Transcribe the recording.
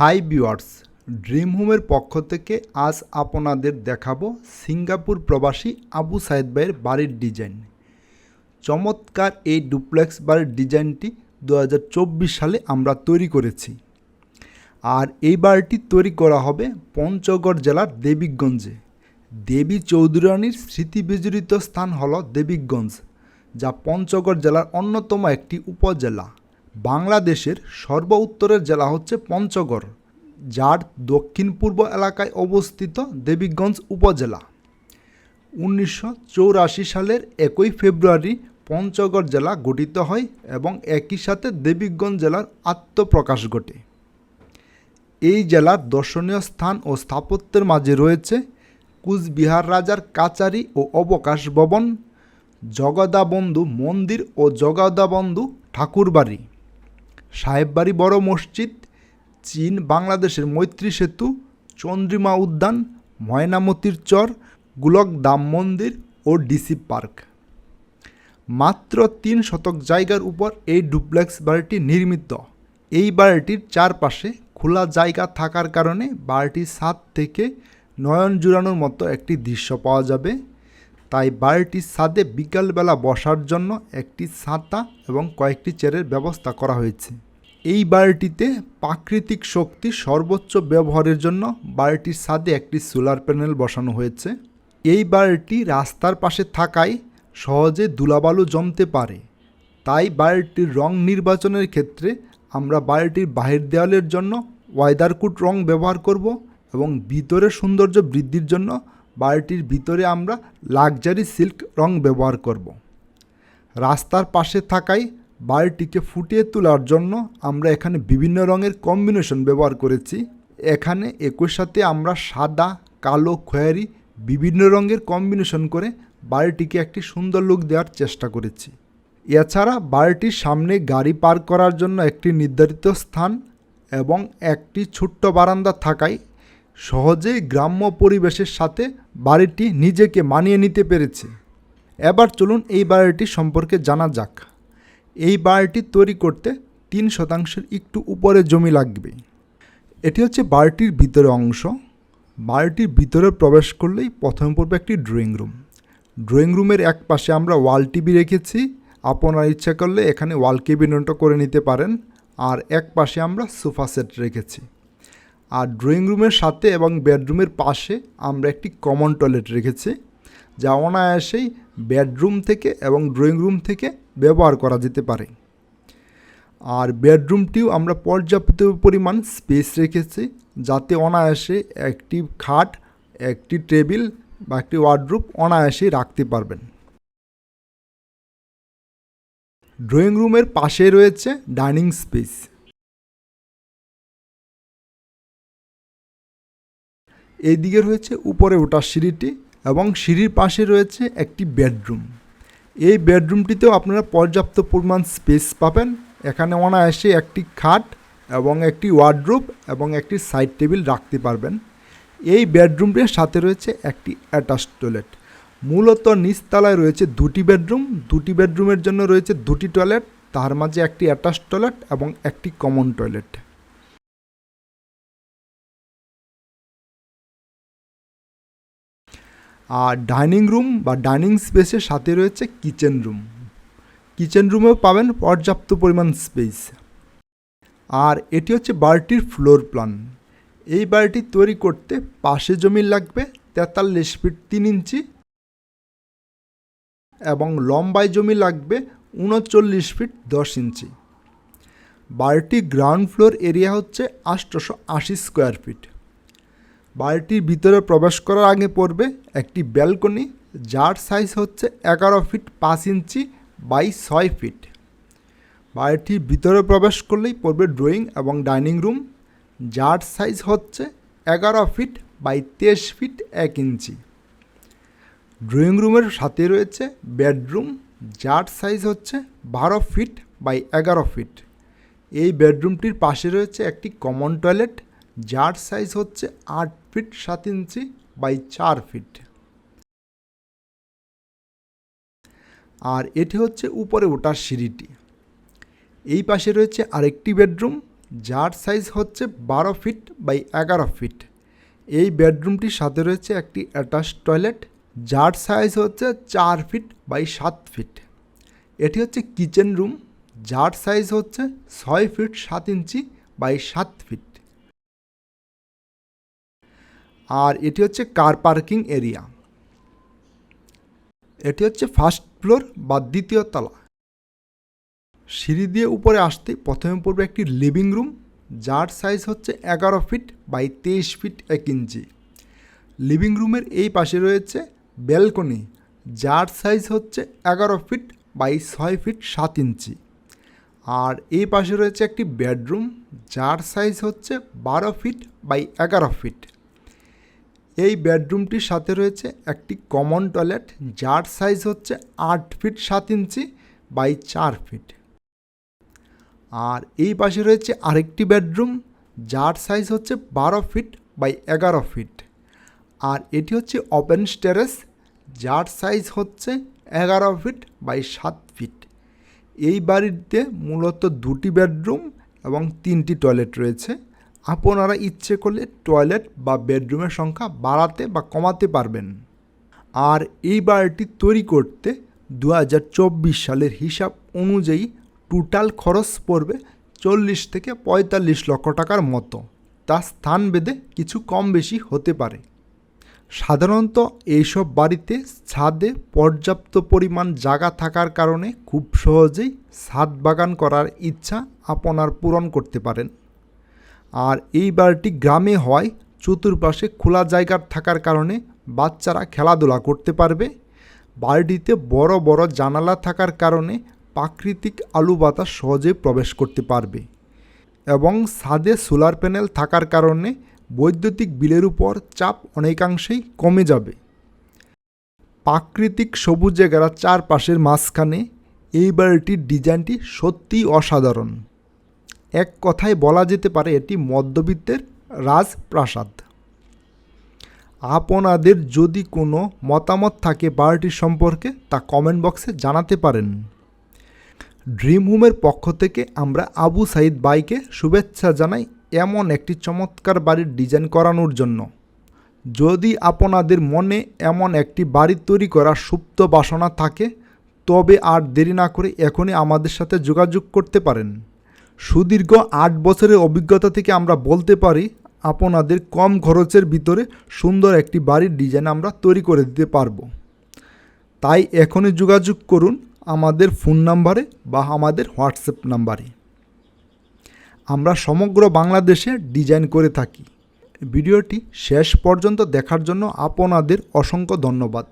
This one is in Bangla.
হাই ভিউয়ার্স, ড্রিম হোমের পক্ষ থেকে আজ আপনাদের দেখাবো সিঙ্গাপুর প্রবাসী আবু সাইদ ভাইয়ের বাড়ির ডিজাইন। চমৎকার এই ডুপ্লেক্স বাড়ির ডিজাইনটি দু হাজার চব্বিশ সালে আমরা তৈরি করেছি। আর এই বাড়িটি তৈরি করা হবে পঞ্চগড় জেলার দেবীগঞ্জে। দেবী চৌধুরানীর স্মৃতিবিজড়িত স্থান হল দেবীগঞ্জ, যা পঞ্চগড় জেলার অন্যতম একটি উপজেলা। বাংলাদেশের সর্ব উত্তরের জেলা হচ্ছে পঞ্চগড়, যার দক্ষিণ পূর্ব এলাকায় অবস্থিত দেবীগঞ্জ উপজেলা। উনিশশো সালের একই ফেব্রুয়ারি পঞ্চগড় জেলা গঠিত হয় এবং একই সাথে দেবীগঞ্জ জেলার আত্মপ্রকাশ ঘটে। এই জেলার দর্শনীয় স্থান ও স্থাপত্যের মাঝে রয়েছে কুচবিহার রাজার কাচারি ও অবকাশ ভবন, জগদাবন্ধু মন্দির ও জগদাবন্ধু ঠাকুরবাড়ি। সাহেববাড়ি বড় মসজিদ, চীন, বাংলাদেশের মৈত্রী সেতু, চন্দ্রিমা উদ্যান, ময়নামতির চর, গুলক দাম মন্দির ও ডিসি পার্ক। মাত্র তিন শতক জায়গার উপর এই ডুপ্লেক্স বাড়িটি নির্মিত। এই বাড়িটির চারপাশে খোলা জায়গা থাকার কারণে বাড়িটির ছাদ থেকে নয়ন জুড়ানোর মতো একটি দৃশ্য পাওয়া যাবে। তাই বাড়িটির ছাদে বিকালবেলা বসার জন্য একটি ছাতা এবং কয়েকটি চেয়ারের ব্যবস্থা করা হয়েছে। এই বাড়িটিতে প্রাকৃতিক শক্তি সর্বোচ্চ ব্যবহারের জন্য বাড়িটির ছাদে একটি সোলার প্যানেল বসানো হয়েছে। এই বাড়িটি রাস্তার পাশে থাকায় সহজে ধুলাবালু জমতে পারে। তাই বাড়িটির রং নির্বাচনের ক্ষেত্রে আমরা বাড়িটির বাহির দেওয়ালের জন্য ওয়াইদারকুট রং ব্যবহার করব এবং ভিতরের সৌন্দর্য বৃদ্ধির জন্য বাড়িটির ভিতরে আমরা লাক্সারি সিল্ক রং ব্যবহার করব। রাস্তার পাশে থাকায় বাড়িটিকে ফুটিয়ে তোলার জন্য আমরা এখানে বিভিন্ন রঙের কম্বিনেশন ব্যবহার করেছি। এখানে একই সাথে আমরা সাদা, কালো, খয়েরি বিভিন্ন রঙের কম্বিনেশন করে বাড়িটিকে একটি সুন্দর লুক দেওয়ার চেষ্টা করেছি। এছাড়া বাড়িটির সামনে গাড়ি পার্ক করার জন্য একটি নির্ধারিত স্থান এবং একটি ছোট্ট বারান্দা থাকায় সহজেই গ্রাম্য পরিবেশের সাথে বাড়িটি নিজেকে মানিয়ে নিতে পেরেছে। এবার চলুন এই বাড়িটি সম্পর্কে জানা যাক। এই বাড়িটি তৈরি করতে তিন শতাংশের একটু উপরে জমি লাগবে। এটি হচ্ছে বাড়িটির ভিতরে অংশ। বাড়িটির ভিতরে প্রবেশ করলেই প্রথমে পড়বে একটি ড্রয়িং রুম। ড্রয়িং রুমের এক পাশে আমরা ওয়াল টিভি রেখেছি। আপনার ইচ্ছা করলে এখানে ওয়াল কেবিনেটও করে নিতে পারেন। আর এক পাশে আমরা সোফা সেট রেখেছি। আর ড্রয়িং রুমের সাথে এবং বেডরুমের পাশে আমরা একটি কমন টয়লেট রেখেছি, যা অনায়াসেই বেডরুম থেকে এবং ড্রয়িং রুম থেকে ব্যবহার করা যেতে পারে। আর বেডরুমটিও আমরা পর্যাপ্ত পরিমাণ স্পেস রেখেছি, যাতে অনায়াসে একটি খাট, একটি টেবিল বা একটি ওয়ার্ডরুম অনায়াসে রাখতে পারবেন। ড্রয়িং রুমের পাশে রয়েছে ডাইনিং স্পেস এইদিকে রয়েছে উপরে ওঠার সিঁড়িটি এবং সিঁড়ির পাশে রয়েছে একটি বেডরুম। এই বেডরুমটিতেও আপনারা পর্যাপ্ত পরিমাণ স্পেস পাবেন। এখানে অনায়াসে একটি খাট এবং একটি ওয়ার্ডরোব এবং একটি সাইড টেবিল রাখতে পারবেন। এই বেডরুমটির সাথে রয়েছে একটি অ্যাটাচ টয়লেট। মূলত নিচতলায় রয়েছে দুটি বেডরুম। দুটি বেডরুমের জন্য রয়েছে দুটি টয়লেট। তার মাঝে একটি অ্যাটাচ টয়লেট এবং একটি কমন টয়লেট। আর ডাইনিং রুম বা ডাইনিং স্পেসের সাথে রয়েছে কিচেন রুম। কিচেন রুমেও পাবেন পর্যাপ্ত পরিমাণ স্পেস। আর এটি হচ্ছে বাড়িটির ফ্লোর প্ল্যান। এই বাড়িটি তৈরি করতে পাশে জমি লাগবে তেতাল্লিশ ফিট তিন ইঞ্চি এবং লম্বায় জমি লাগবে উনচল্লিশ ফিট দশ ইঞ্চি। বাড়িটির গ্রাউন্ড ফ্লোর এরিয়া হচ্ছে আষ্টশো আশি স্কোয়ার ফিট। বাড়িটির ভিতরে প্রবেশ করার আগে পড়বে একটি ব্যালকনি, যার সাইজ হচ্ছে এগারো ফিট পাঁচ ইঞ্চি বাই ছয় ফিট বাড়িটির ভিতরে প্রবেশ করলেই পড়বে ড্রয়িং এবং ডাইনিং রুম যার সাইজ হচ্ছে এগারো ফিট বাই তেইশ ফিট এক ইঞ্চি। ড্রয়িং রুমের সাথে রয়েছে বেডরুম যার সাইজ হচ্ছে বারো ফিট বাই এগারো ফিট এই বেডরুমটির পাশে রয়েছে একটি কমন টয়লেট যার সাইজ হচ্ছে আট ফিট সাত ইঞ্চি বাই চার ফিট আর এটি হচ্ছে উপরে ওঠার সিঁড়িটি। এই পাশে রয়েছে আরেকটি বেডরুম যার সাইজ হচ্ছে বারো ফিট বাই এগারো ফিট এই বেডরুমটির সাথে রয়েছে একটি অ্যাটাচ টয়লেট যার সাইজ হচ্ছে চার ফিট বাই সাত ফিট এটি হচ্ছে কিচেন রুম যার সাইজ হচ্ছে ছয় ফিট সাত ইঞ্চি বাই সাত ফিট আর এটি হচ্ছে কার পার্কিং এরিয়া এটি হচ্ছে ফার্স্ট ফ্লোর বা দ্বিতীয় তলা। সিঁড়ি দিয়ে উপরে আসতে প্রথমে পড়বে একটি লিভিং রুম যার সাইজ হচ্ছে এগারো ফিট বাই তেইশ ফিট এক ইঞ্চি। লিভিং রুমের এই পাশে রয়েছে ব্যালকনি যার সাইজ হচ্ছে এগারো ফিট বাই ছয় ফিট সাত ইঞ্চি। আর এই পাশে রয়েছে একটি বেডরুম যার সাইজ হচ্ছে বারো ফিট বাই এগারো ফিট এই বেডরুমটির সাথে রয়েছে একটি কমন টয়লেট যার সাইজ হচ্ছে আট ফিট সাত ইঞ্চি বাই চার ফিট আর এই পাশে রয়েছে আরেকটি বেডরুম, যার সাইজ হচ্ছে বারো ফিট বাই এগারো ফিট আর এটি হচ্ছে ওপেন স্টেরেস যার সাইজ হচ্ছে এগারো ফিট বাই সাত ফিট এই বাড়িতে মূলত দুটি বেডরুম এবং তিনটি টয়লেট রয়েছে। আপনারা ইচ্ছে করলে টয়লেট বা বেডরুমের সংখ্যা বাড়াতে বা কমাতে পারবেন। আর এই বাড়িটি তৈরি করতে দু হাজার চব্বিশ সালের হিসাব অনুযায়ী টোটাল খরচ পড়বে চল্লিশ থেকে পঁয়তাল্লিশ লক্ষ টাকার মতো। তা স্থান বেঁধে কিছু কম বেশি হতে পারে। সাধারণত এইসব বাড়িতে ছাদে পর্যাপ্ত পরিমাণ জায়গা থাকার কারণে খুব সহজেই ছাদ বাগান করার ইচ্ছা আপনার পূরণ করতে পারেন। আর এই বাড়িটি গ্রামে হওয়ায় চতুর্পাশে খোলা জায়গা থাকার কারণে বাচ্চারা খেলাধুলা করতে পারবে। বাড়িটিতে বড় বড় জানালা থাকার কারণে প্রাকৃতিক আলু বাতাস সহজে প্রবেশ করতে পারবে এবং ছাদে সোলার প্যানেল থাকার কারণে বৈদ্যুতিক বিলের উপর চাপ অনেকাংশেই কমে যাবে। প্রাকৃতিক সবুজে ঘেরা চারপাশের মাঝখানে এই বাড়িটির ডিজাইনটি সত্যিই অসাধারণ। এক কথায় বলা যেতে পারে এটি মধ্যবিত্তের রাজপ্রাসাদ। আপনাদের যদি কোনো মতামত থাকে বাড়িটির সম্পর্কে, তা কমেন্ট বক্সে জানাতে পারেন। ড্রিম হোমের পক্ষ থেকে আমরা আবু সাইদ বাইকে শুভেচ্ছা জানাই এমন একটি চমৎকার বাড়ির ডিজাইন করানোর জন্য। যদি আপনাদের মনে এমন একটি বাড়ি তৈরি করার সুপ্ত বাসনা থাকে, তবে আর দেরি না করে এখনই আমাদের সাথে যোগাযোগ করতে পারেন। সুদীর্ঘ আট বছরের অভিজ্ঞতা থেকে আমরা বলতে পারি আপনাদের কম খরচের ভিতরে সুন্দর একটি বাড়ির ডিজাইন আমরা তৈরি করে দিতে পারব। তাই এখনই যোগাযোগ করুন আমাদের ফোন নাম্বারে বা আমাদের হোয়াটসঅ্যাপ নাম্বারে আমরা সমগ্র বাংলাদেশে ডিজাইন করে থাকি। ভিডিওটি শেষ পর্যন্ত দেখার জন্য আপনাদের অসংখ্য ধন্যবাদ।